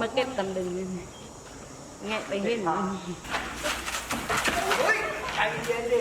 mà cái tầm đừng nghe bệnh viên nữa anh đi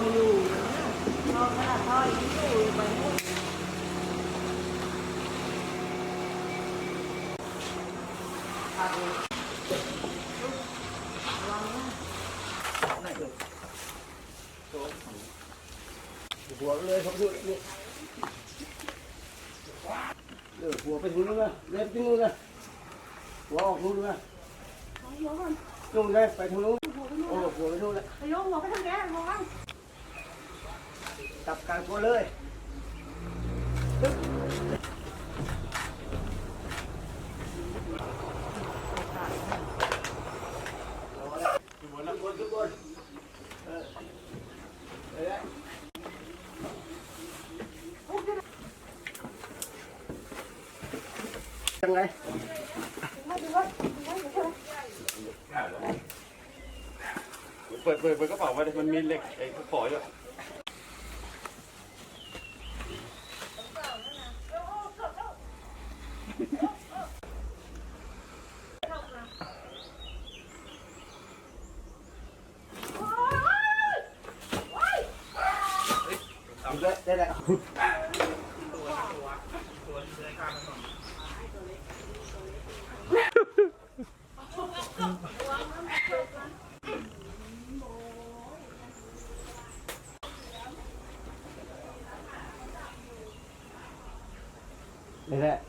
Yo. ห็น ใจเย็นดิจับขาเลยไปกันเลย โอ้ขึ้นขึ้นบนแล้วขึ้นบนแล้วยอมไม่อยู่ยอมขนาดท่อยยังอยู่ไปหมดขาดเลยระวังนะ นั่นเลยโต๊ะหัวเลยเขาพูดนี่เออหัวไปทางนู้นนะเล็บที่นู้นนะหัวออกนู้นนะ ยกมัน นู้นเลยไปทางนู้นโอ้หัวไปนู้นเลย ยกหัวไปทางแกมอ งจับกลางตัวเลยยังไงเปิดเปิดเปิดกระเป๋าไว้ดิมันมีเหล็กไอ้ขออยู่ ได้ได้ได้ได้แหละ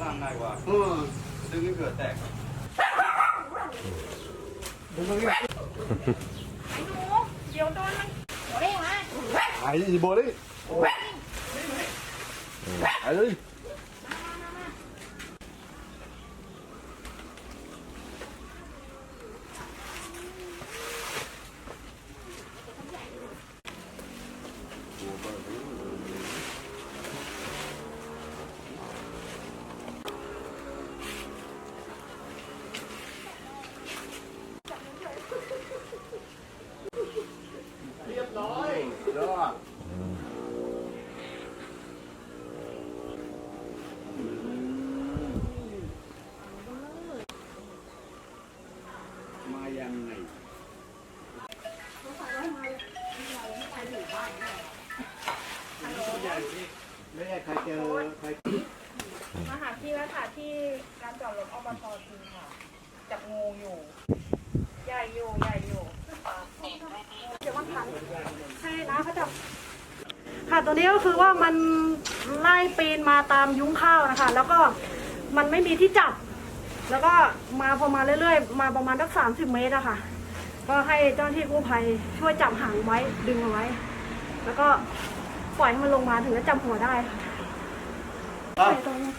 ยเออกดไปดิปล่อยไม่ได้ปล่อยเยอะปึ๊กเลยเขาจับข้างล่างง่ายกว่าอืมดึงให้เกิดแตกดึงตรงนี้ไอ้อีโบลี่ไอ้เลย ยอดมายังไงไม่ได้ใครเจอใครมาหาพี่แล้วค่ะที่การจอดรถอบตทีค่ะ จับงูอยู่ ใหญ่อยู่ใหญ่ เดี๋ยววันทันให้นะเขาจับค่ะตัวนี้ก็คือว่ามันไล่ปีนมาตามยุ้งข้าวนะคะ แล้วก็มันไม่มีที่จับ แล้วก็มาพอมาเรื่อยๆ มาประมาณสักสามสิบเมตรอะค่ะ ก็ให้เจ้าหน้าที่กู้ภัยช่วยจับหางไว้ดึงเอาไว้ แล้วก็ปล่อยให้มันลงมาถึงจะจับหัวได้ค่ะใช่ตรงนี้